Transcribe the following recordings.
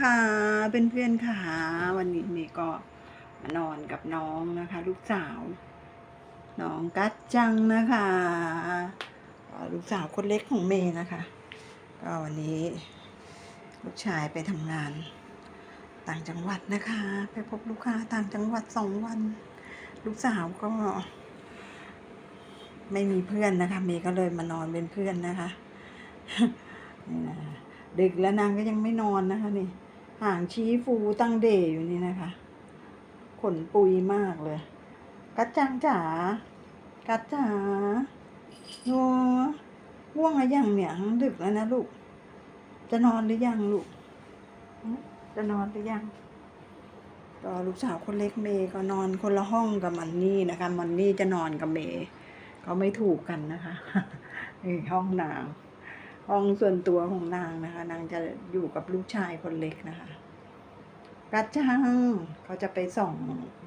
คะเพื่อนเพื่อนๆค่ะ วันนี้เมย์ก็มานอนกับน้องนะคะ ลูกสาว น้องกัจจังนะคะลูกสาวคนเล็กของเมย์นะคะ ก็วันนี้ลูกชายไปทำงาน ต่างจังหวัดนะคะ ไปพบลูกค้าต่างจังหวัดสองวัน ลูกสาวก็ ไม่มีเพื่อนนะคะ เมย์ก็เลยมานอนเป็นเพื่อนนะคะนี่นะดึกแล้วนางก็ยังไม่นอนนะคะนี่ ห่างชี้ฟูตั้งเดย์อยู่นี่นะคะ ขนปุยมากเลย กัดจังจ๋า กัดจ๋าโยง่วงหรือยังเนี่ยดึกแล้วนะลูก จะนอนหรือยังลูก จะนอนหรือยังก็ลูกสาวคนเล็กเมย์ก็นอนคนละห้องกับมันนี่นะคะ มันนี่จะนอนกับเมย์ก็ไม่ถูกกันนะคะนี่ห้องนาง ห้องส่วนตัวของนางนะคะ นางจะอยู่กับลูกชายคนเล็กนะคะกัดจังเขาจะไปส่อง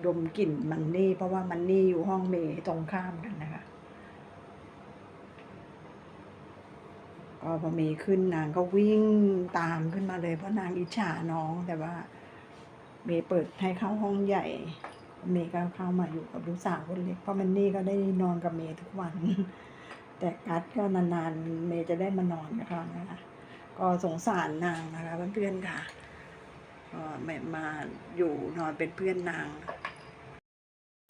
ดมกลิ่นมันนี่ เพราะว่ามันนี่อยู่ห้องเมย์ตรงข้ามกันนะคะก็พอเมย์ขึ้นนางก็วิ่งตามขึ้นมาเลย เพราะนางอิจฉาน้องแต่ว่า เมย์เปิดให้เข้าห้องใหญ่ เมย์ก็เข้ามาอยู่กับลูกสาวคนเล็กเพราะมันนี่ก็ได้นอนกับเมย์ทุกวัน แต่กัดก็นานๆเมย์จะได้มานอนกับเขานะคะ ก็สงสารนางนะคะเพื่อนๆค่ะก็ไม่มาอยู่นอนเป็นเพื่อนนาง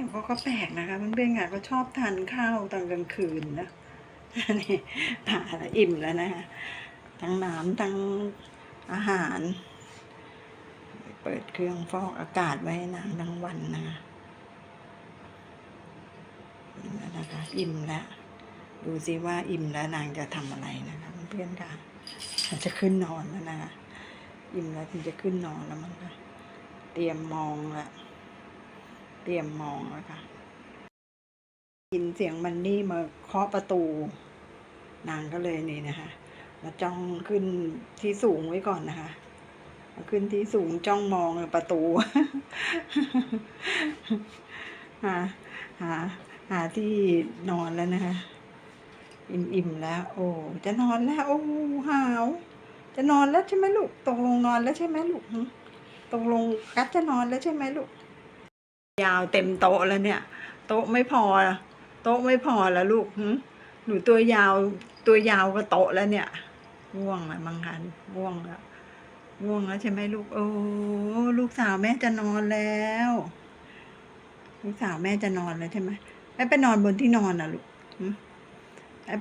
เขาก็แปลกนะคะเพื่อนๆค่ะก็ชอบทานข้าวตอนกลางคืนนะนี่ผ่าอิ่มแล้วนะคะทั้งน้ำทั้งอาหาร เปิดเครื่องฟอกอากาศไว้ให้นางทั้งวันนะคะนะคะอิ่มแล้ว ดูสิว่าอิ่มแล้วนางจะทำอะไรนะคะเพื่อนๆค่ะอาจจะขึ้นนอนแล้วนะคะอิ่มแล้วถึงจะขึ้นนอนแล้วมั้งคะเตรียมมองละเตรียมมองแล้วค่ะยินเสียงมันนี่มาเคาะประตู นางก็เลยนี่นะคะมาจ้องขึ้นที่สูงไว้ก่อนนะคะมาขึ้นที่สูงจ้องมองประตูหาหาหาที่นอนแล้วนะคะ อิ่มๆแล้ว โอ้จะนอนแล้ว โอ้หาว จะนอนแล้วใช่ไหมลูกตกลงนอนแล้วใช่ไหมลูกตกลงกัดจะนอนแล้วใช่ไหมลูก ยาวเต็มโต๊ะแล้วเนี่ย โต๊ะไม่พอ โต๊ะไม่พอแล้วลูกหึหนูตัวยาวตัวยาวก็โต๊ะแล้วเนี่ยง่วงแล้วมังคันง่วงแล้วง่วงแล้วใช่ไหมลูก โอ้ลูกสาวแม่จะนอนแล้ว ลูกสาวแม่จะนอนแล้วใช่ไหมแม่ไปนอนบนที่นอนนะลูก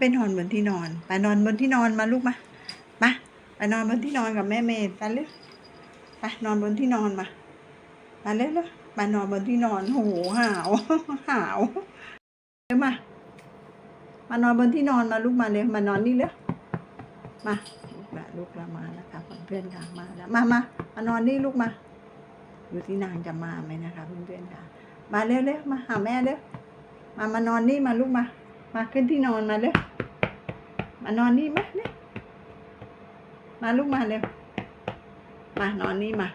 ไปนอนบนที่นอน ไปนอนบนที่นอนมาลูกมา มา ไปนอนบนที่นอนกับแม่เมย์ไปเร็วไปนอนบนที่นอนมา มาเร็วเร็วมานอนบนที่นอน โหหาวหาวเร็วมา มานอนบนที่นอนมาลูกมาเร็วมานอนนี่เร็วมาลูกละลูกละมาแล้วค่ะเพื่อนๆค่ะมาแล้วมามามานอนนี่ลูกมา อยู่ที่นางจะมาไหมนะคะเพื่อนๆค่ะ มาเร็วเร็วมาหาแม่เร็วมามานอนนี่มาลูกมา มาขึ้นที่นอนมาเร็วมานอนนี่มาเร็วมาลูกมาเร็ว มานอนนี่มา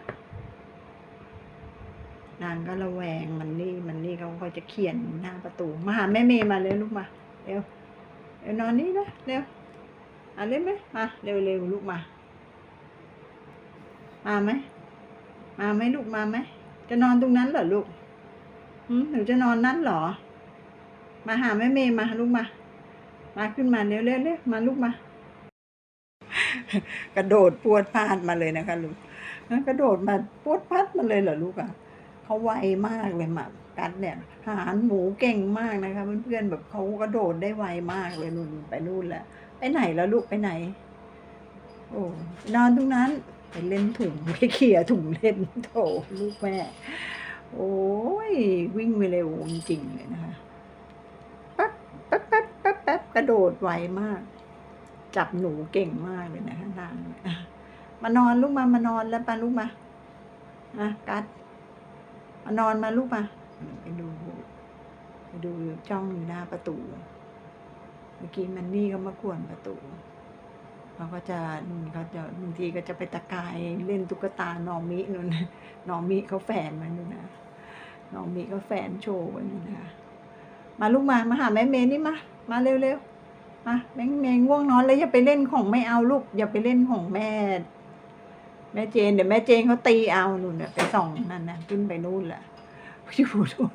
นางก็ระแวงมันนี่มันนี่เขาก็จะเขียนหน้าประตู มาหาแม่เมย์มาเร็วลูกมา เร็ว เร็วนอนนี่นะเร็วมาเร็วไหมมาเร็วเร็วลูกมา มาไหม มาไหมลูกมาไหม จะนอนตรงนั้นเหรอลูกหืมหนูจะนอนนั่นเหรอ มาหาแม่เมย์มาลูกมา มาขึ้นมาเร็วเร็วเร็วมาลูกมา กระโดดปวดพลาดมาเลยนะคะลูกกระโดดมาปวดพัดมาเลยเหรอลูกอะเขาไวมากเลยหมากัดเนี่ยหารหมูเก่งมากนะคะเพื่อนๆแบบเขากระโดดได้ไวมากเลยนู่นไปนู่นแล้วไปไหนแล้วลูกไปไหน โอ้นอนตรงนั้นไปเล่นถุงไปเขี่ยถุงเล่นโถลูกแม่ โอ้ยวิ่งไปเร็วจริงๆเลยนะคะแป๊บแป๊บแป๊บแป๊บแป๊บก ระโดดไวมาก จับหนูเก่งมากเลยนะคะนางอะมานอนลูกมามานอนแล้วปาลูกมาอะกัดมานอนมาลูกมาไปดูไปดูจ้องอยู่หน้าประตู เมื่อกี้มันนี่ก็มากวนประตูเขาก็จะเขาจะบางทีก็จะไปตะกายเล่นตุ๊กตานอมินู่นนะนอมิเขาแฝนไว้นู่นนะนอมิเขาแฝนโชว์ไว้นู่นนะมาลูกมามาหาแม่เมนี่มา มาเร็วๆ มาแม่เมย์ง่วงนอนแล้วอย่าไปเล่นของไม่เอาลูก อย่าไปเล่นของแม่ แม่เจนเดี๋ยวแม่เจนเขาตีเอาหนูเนี่ยไปส่องนั่นนะขึ้นไปนู่นแหละอยู่นู่น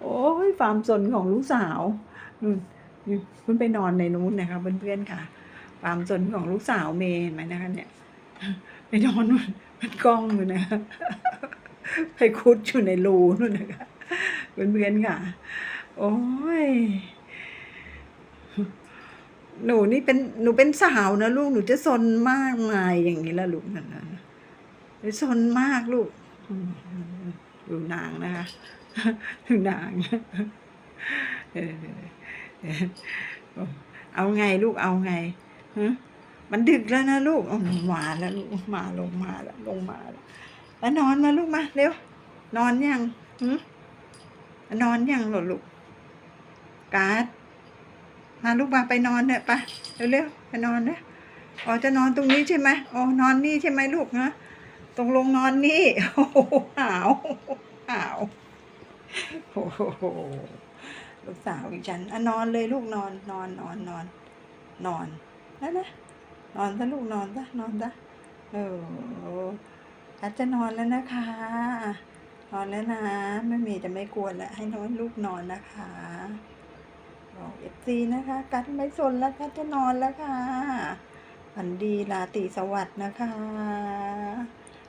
โอ้ยความสนของลูกสาวนู่นขึ้นไปนอนในนู้นนะคะเพื่อนๆค่ะ ความสนของลูกสาวเมย์เห็นไหมนะคะเนี่ยไปนอนนู่นมันกล้องอยู่นะคะไปคุดอยู่ในรูนู่นนะคะเพื่อนๆค่ะ โอ้ย หนูนี่เป็นหนูเป็นสาวนะลูกหนูจะซนมากมายอย่างนี้ละลูกนั่นนะหนูซนมากลูกดูนางนะคะดูนางเออเออเอาไงลูกเอาไงฮะมันดึกแล้วนะลูกเอมาแล้วลูกมาลงมาแล้วลงมาแล้วแล้วนอนมาลูกมาเร็วนอนยังหึนอนยังหรอลูก การ์ดมาลูกมาไปนอนเถอะไปเร็วๆไปนอนนะอ๋อจะนอนตรงนี้ใช่ไหมอ๋อนอนนี่ใช่ไหมลูกนะตรงลงนอนนี่โอ้โหาวหาวโอ้โหลูกสาวอีกฉันอะนอนเลยลูกนอนนอนนอนนอนนอนนะนะนอนซะลูกนอนซะนอนซะเอออาจจะนอนแล้วนะคะนอนแล้วนะไม่มีจะไม่กวนแล้วให้น้องลูกนอนนะคะ บอกเอฟซีนะคะ กัดไม่สนแล้วกัดจะนอนแล้วค่ะฝันดีราตรีสวัสดิ์นะคะ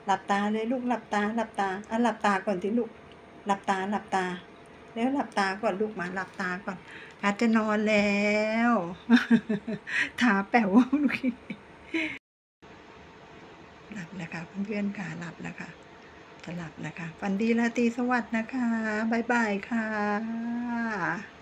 หลับตาเลยลูกหลับตาหลับตาอะหลับตาก่อนสิลูกหลับตาหลับตา แล้วหลับตาก่อนลูกมาหลับตาก่อนกัดจะนอนแล้วทาแป๋วลูกหลับแล้วค่ะเพื่อนๆค่ะหลับแล้วค่ะจะหลับแล้วค่ะฝันดีราตรีสวัสดิ์นะคะบ๊ายบายค่ะ